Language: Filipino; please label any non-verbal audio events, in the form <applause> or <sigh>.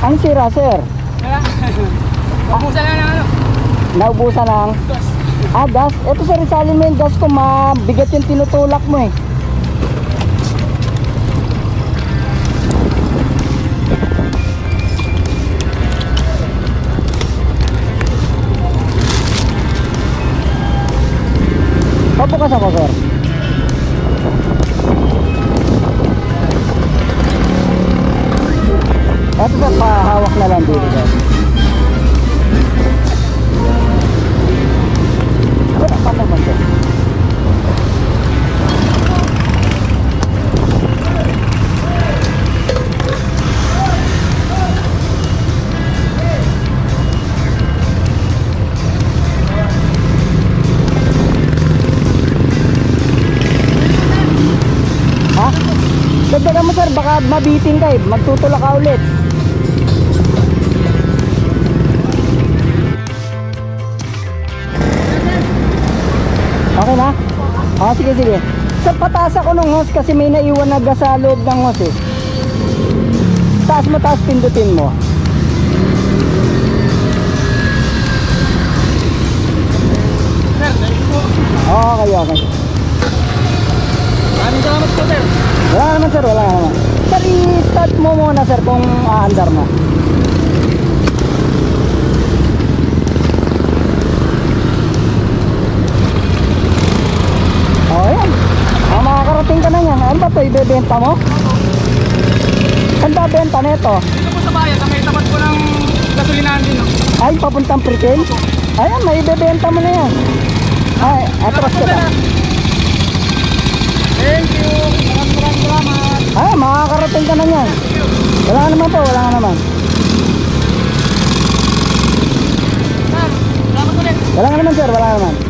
Ang sira, sir? <laughs> Wala. Mabusa lang ng ano. Naubusan ng... Gas. Ah, gas. Ito sir, isalin mo yung gas ko. Mabigat yung tinutulak mo eh. Pabukas ako, sir. Baka mabiting ka eh. Magtutulak ka ulit. Okay na? Ah, sige, sige. Sa pataas ako ng hose kasi may naiwan na gas sa loob ng hose eh. Taas mo, taas pindutin mo. Okay, okay. Maraming salamat po, sir. Wala naman sir, wala naman. I-start mo muna sir kung aandar na. Oh, yan. Ah, makakarating ka na yan. Ano ba ito? Ibebenta mo? Saan ba benta na ito? Dito po sa bayan, may tapat po ng gasolinahan din. No? Ay, papuntang Pritil? Ayan, may ibebenta mo na yan. Ay, atras ka na. Thank you. Maraming maraming salamat. Ay, makakarating ka na yan. Wala naman po, wala naman. Sir, salamat ulit. Wala naman sir, wala naman.